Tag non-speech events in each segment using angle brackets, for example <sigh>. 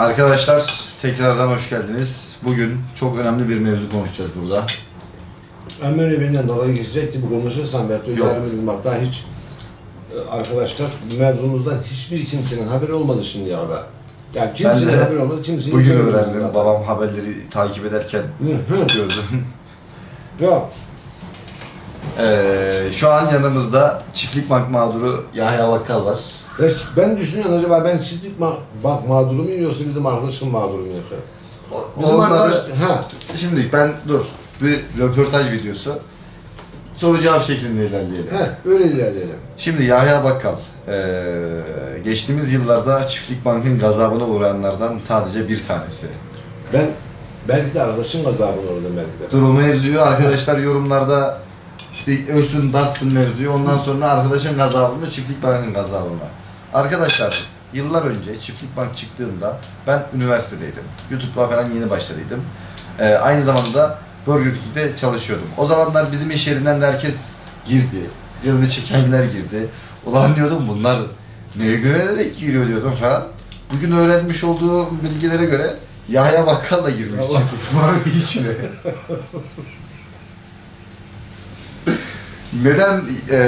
Arkadaşlar tekrardan hoş geldiniz. Bugün çok önemli bir mevzu konuşacağız burada. Hemen evinden dalga geçecek gibi konuşursan belki Yok. bak daha hiç e, arkadaşlar mevzumuzdan hiçbir kimsenin haberi olmadı şimdi ya be. Yani kimsenin de haberi olmadı, kimsenin Bugün haberi öğrendim. Babam haberleri takip ederken Hı hı. gördüm. Ya Ee, şu an yanımızda çiftlik bank mağduru Yahya Bakkal var. ve ben düşünüyorum acaba ben çiftlik ma bak mağduru muyum yoksa bizim arkadaşım mağduru mu yoksa? O- Bizim onları- arkadaş, ha Şimdi ben dur bir röportaj videosu soru cevap şeklinde ilerleyelim. he öyle ilerleyelim. Şimdi Yahya Bakkal ee, geçtiğimiz yıllarda çiftlik bankın gazabına uğrayanlardan sadece bir tanesi. Ben belki de arkadaşım gazabını uğradım belki de. Dur o mevzuyu arkadaşlar yorumlarda bir ölsün dartsın mevzuyu ondan sonra arkadaşın gazabı mı çiftlik bankın gazabı mı? Arkadaşlar yıllar önce çiftlik bank çıktığında ben üniversitedeydim. YouTube'a falan yeni başladıydım. Ee, aynı zamanda Burger King'de çalışıyordum. O zamanlar bizim iş yerinden de herkes girdi. Yılını çekenler girdi. Ulan diyordum bunlar neye güvenerek giriyor diyordum falan. Bugün öğrenmiş olduğum bilgilere göre Yahya Bakkal da girmiş Allah. çiftlik bankın içine. <laughs> Neden eee,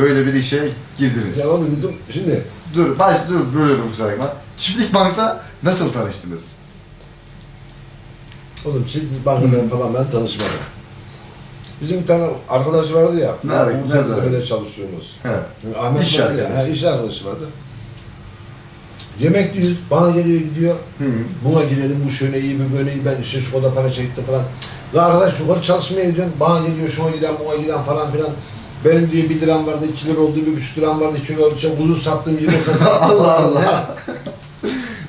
böyle bir işe girdiniz? Ya oğlum bizim şimdi Dur, baş, dur bölüyorum kusura bakma. Çiftlik Bank'ta nasıl tanıştınız? Oğlum çiftlik bankadan falan ben tanışmadım. Bizim bir tane arkadaş vardı ya, Nerede? Nerede? Nerede? Çalıştığımız. He. Ahmet İş vardı ya, arkadaşı. he, iş arkadaşı vardı. Yemekliyiz, bana geliyor gidiyor. Hı. Buna girelim, bu şöyle iyi, bu böyle iyi, ben işte şu kadar para çekti falan. Ya arkadaş yukarı çalışmaya gidiyorsun, bana geliyor şuna giren, buna giren falan filan. Benim diyor 1 liram vardı, 2 lira oldu, 1,5 liram vardı, 2 lira oldu, işte kuzu sattım, yumurta sattım. <laughs> Allah Allah.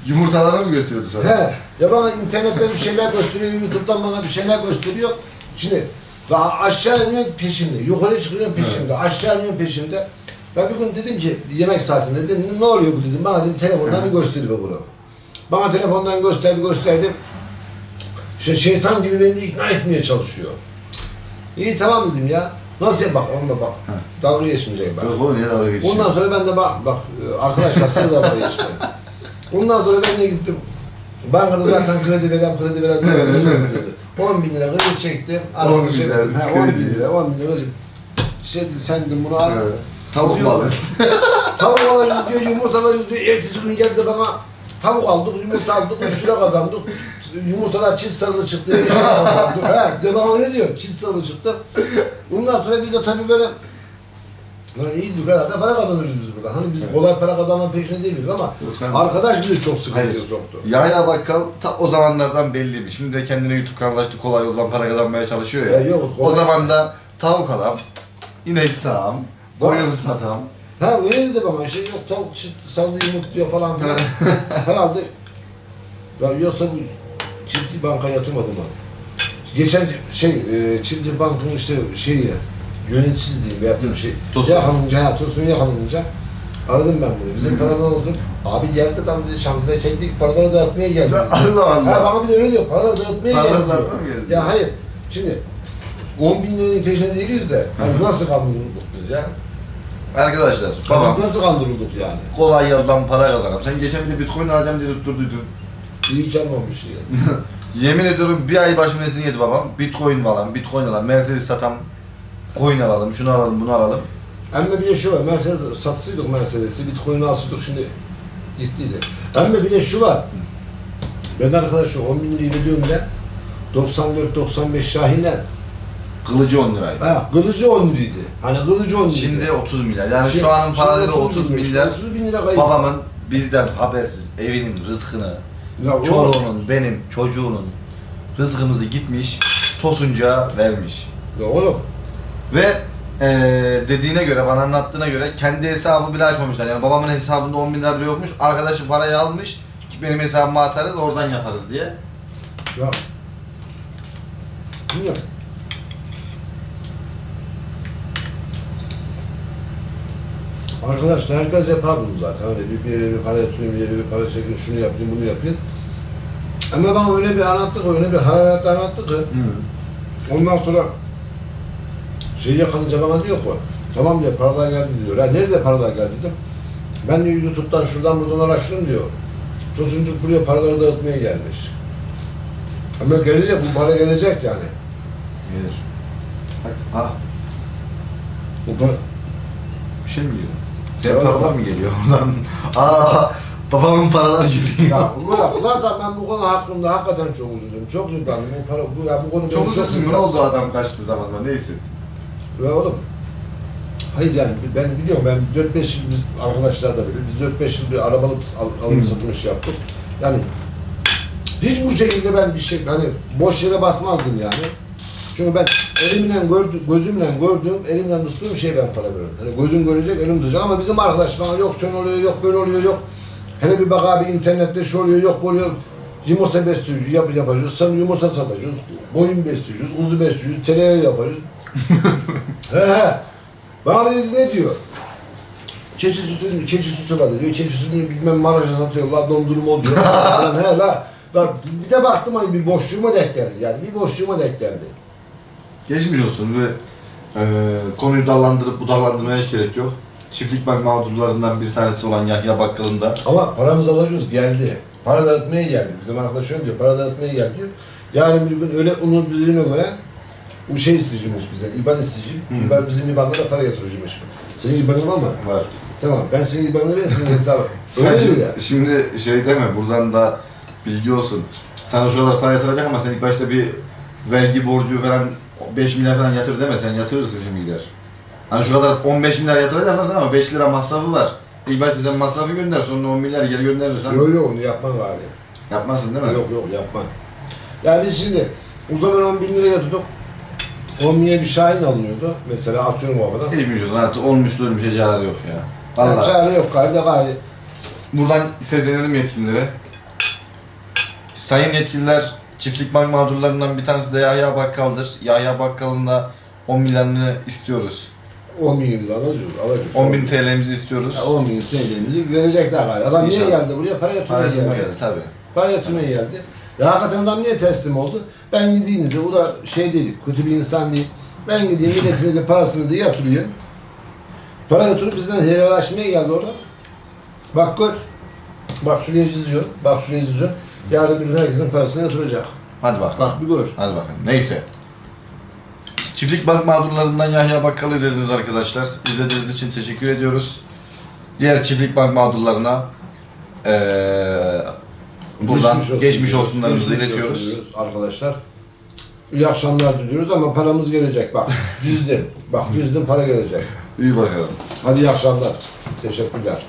Yumurtaları mı gösteriyordu sana? He, ya bana internette bir şeyler gösteriyor, YouTube'dan bana bir şeyler gösteriyor. Şimdi daha aşağı iniyorum peşimde, yukarı çıkıyorum peşimde, aşağı iniyorum peşimde. Ben bir gün dedim ki yemek saatinde dedim ne oluyor bu dedim bana dedim telefondan bir gösteriyor bunu. Bana telefondan gösterdi gösterdi. İşte şeytan gibi beni ikna etmeye çalışıyor. İyi tamam dedim ya. Nasıl bak onunla bak. Dalga geçmeyeceğim ben. Yok oğlum niye dalga geçiyorsun? Ondan sonra ben de bak, bak arkadaşlar siz de dalga geçmeyin. Ondan sonra ben de gittim. Bankada zaten kredi veren, kredi veren de yazıyordu. 10 bin lira kredi çektim. 10 bin lira He, 10 bin kredi. lira, 10 bin lira. Şey, sen de bunu al. Evet. Tavuk Diyor. balı. <laughs> Tavuk alırız diyor, yumurta alırız diyor. Ertesi gün geldi bana tavuk aldık, yumurta aldık, 3 lira kazandık. Yumurtalar çiz sarılı çıktı, 5 lira kazandık. <laughs> He, de bana öyle diyor, çiz sarılı çıktı. Ondan sonra biz de tabii böyle Lan iyi da para kazanırız biz burada. Hani biz kolay para kazanma peşinde değiliz ama Yok, sen- arkadaş bizi çok sıkıntıya soktu. Yahya Bakkal ta o zamanlardan belliydi. Şimdi de kendine YouTube kanalı açtı kolay yoldan para kazanmaya çalışıyor ya. Ya yok, o kolay- zaman da tavuk alam, inek sağam, koyun satam. Ha öyle de bana işte yok tavuk saldı yumurtluyor falan filan. <laughs> Herhalde ya yoksa bu çiftli banka yatırmadı mı? Geçen şey e, çiftli bankın işte şeyi yöneticisi diyeyim yaptığım şey. Tosun. Yakalanınca, ha, Tosun yakalanınca aradım ben bunu. Bizim paradan olduk. Abi geldi tam dedi çantaya çektik paraları dağıtmaya geldi. <laughs> Allah Ha, Allah. bana bir de öyle diyor. Paraları dağıtmaya Paraları geldi. diyor. dağıtmaya geldi? Ya hayır. Şimdi 10 bin liranın peşinde değiliz de hani nasıl kandırıldık biz ya? Arkadaşlar babam Biz nasıl kandırıldık yani? kolay yoldan para kazanam. Sen geçen bir de bitcoin alacağım diye tutturduydun. İyi ki almamış ya. <laughs> Yemin ediyorum bir ay baş milletini yedi babam. Bitcoin alalım, bitcoin alalım, Mercedes satam, coin alalım, şunu alalım, bunu alalım. Ama bir de şu var, Mercedes satsaydık Mercedes'i, Bitcoin'i alsaydık şimdi gittiydi. Ama bir de şu var, ben arkadaşım 10 bin lirayı veriyorum ben, 94-95 Şahinler, Kılıcı 10 liraydı. ha, kılıcı 10 liraydı. Hani kılıcı 10 liraydı. Şimdi 30 milyar. Yani Şimdi- şu anın paraları 30 30 bin, milyar. 30 bin lira kayıp. Babamın bizden habersiz evinin rızkını, Ya o- çoluğunun, benim, çocuğunun rızkımızı gitmiş, tosunca vermiş. Ya oğlum, Ve eee dediğine göre, bana anlattığına göre kendi hesabı bile açmamışlar. Yani babamın hesabında 10 bin lira bile yokmuş. Arkadaşı parayı almış, ki benim hesabıma atarız, oradan yaparız diye. ya. Bilmiyorum. Arkadaşlar herkes yapar bunu zaten. Hani bir, bir yere bir para yatırayım, bir yere bir para çekin, şunu yapayım, bunu yapayım. Ama bana öyle bir anlattık, öyle bir hararet anlattık ki ondan sonra şey yakalayınca bana diyor ki tamam diyor paralar geldi diyor. Ya nerede paralar geldi dedim. Ben diyor YouTube'dan şuradan buradan araştırdım diyor. Tosuncuk buraya paraları dağıtmaya gelmiş. Ama gelecek, bu para gelecek yani. Gelir. Bak, ah, Bu para... bir şey mi geliyor? Evet. paralar mı geliyor oradan? <laughs> Aa, babamın paraları geliyor. Ya zaten ben bu konu hakkında hakikaten çok üzüldüm. Çok duygulandım. Bu para, bu, ya bu konu Çok üzüldüm. Ne oldu adam kaçtı zamanla? Neyse. Ya oğlum. Hayır yani ben biliyorum ben 4-5 yıl biz arkadaşlar da biliyor. Biz 4-5 yıl bir arabalık al, alım Hı. satış yaptık. Yani hiç bu şekilde ben bir şey hani boş yere basmazdım yani. Çünkü ben elimle gördüm, gözümle gördüğüm, elimle tuttuğum şey ben para veriyorum. Hani gözüm görecek, elim tutacak ama bizim arkadaş bana yok şöyle oluyor, yok böyle oluyor, yok. Hele bir bak abi internette şu oluyor, yok bu oluyor. Yumurta besliyoruz, yap, yapacağız, sana yumurta satacağız, boyun besliyoruz, kuzu besliyoruz, tereyağı yapacağız. <laughs> he he. Bana dedi, ne diyor? Keçi sütü, keçi sütü var diyor. Keçi sütünü bilmem Maraş'a satıyorlar, dondurma oluyor. Lan <laughs> he la. Lan bir de baktım hani bir boşluğuma denk geldi yani. Bir boşluğuma denk geldi. Geçmiş olsun ve e, konuyu dallandırıp budaklandırmaya hiç gerek yok. Çiftlik bank mağdurlarından bir tanesi olan Yahya Bakkal'ın da Ama paramızı alacağız geldi. Para dağıtmaya geldi. Bizim arkadaş şöyle diyor, para dağıtmaya geldi diyor. Yarın bir gün öyle onun düzeyine göre bu şey isteyecekmiş bize, İban isteyecek. Hı. İban bizim İban'da da para yatıracakmış. Senin İban'ın var mı? var. Tamam, ben senin İban'ını ben senin hesabı. Sen <laughs> Öyle diyor şimdi, ya. şimdi şey deme buradan da bilgi olsun. Sana şu kadar para yatıracak ama sen ilk başta bir vergi borcu falan 5 milyar falan yatır deme sen yatırırsın şimdi gider. Hani şu kadar 15 milyar yatıracaksan sana ama 5 lira masrafı var. İlk başta sen masrafı gönder sonra 10 milyar geri gönderirsen Yok yok onu yapman galiba. yapmazsın değil mi? Yok yok yapmam. Yani biz şimdi o zaman 10 bin liraya tutup 10 bin liraya bir şahin alınıyordu. Mesela atıyorum o kadar. Geçmiş olsun artık olmuştur bir şey çare yok ya. Yani Vallahi. çare yok gari de gari. Buradan seslenelim yetkililere. Sayın yetkililer, çiftlik bank mağdurlarından bir tanesi de Yahya Bakkal'dır. Yahya Bakkal'ın da 10 milyonunu istiyoruz. 10 bin lira alacağız. alacağız. 10 bin TL'mizi istiyoruz. Ya 10 bin TL'mizi verecekler gari. Adam niye İnşallah. geldi buraya? Para yatırmaya geldi. geldi tabi. Para yatırmaya geldi. Ya hakikaten adam niye teslim oldu? Ben gideyim dedi. O da şey değil, kötü bir insan değil. Ben gideyim milletine de parasını da yatırıyor. Para yatırıp bizden helallaşmaya geldi orada. Bak gör. Bak şuraya çiziyor. Bak şuraya çiziyor. Yarın bir gün herkesin parasını yatıracak. Hadi bakalım. Bak bir gör. Hadi bakalım. Neyse. Çiftlik bank mağdurlarından Yahya Bakkal'ı izlediniz arkadaşlar. İzlediğiniz için teşekkür ediyoruz. Diğer çiftlik bank mağdurlarına eee buradan geçmiş, diyoruz. olsunlarımızı Geçmiş iletiyoruz. olsun arkadaşlar. İyi akşamlar diliyoruz ama paramız gelecek bak. <laughs> Bizden. Bak bizden para gelecek. İyi bakalım. Hadi iyi akşamlar. Teşekkürler.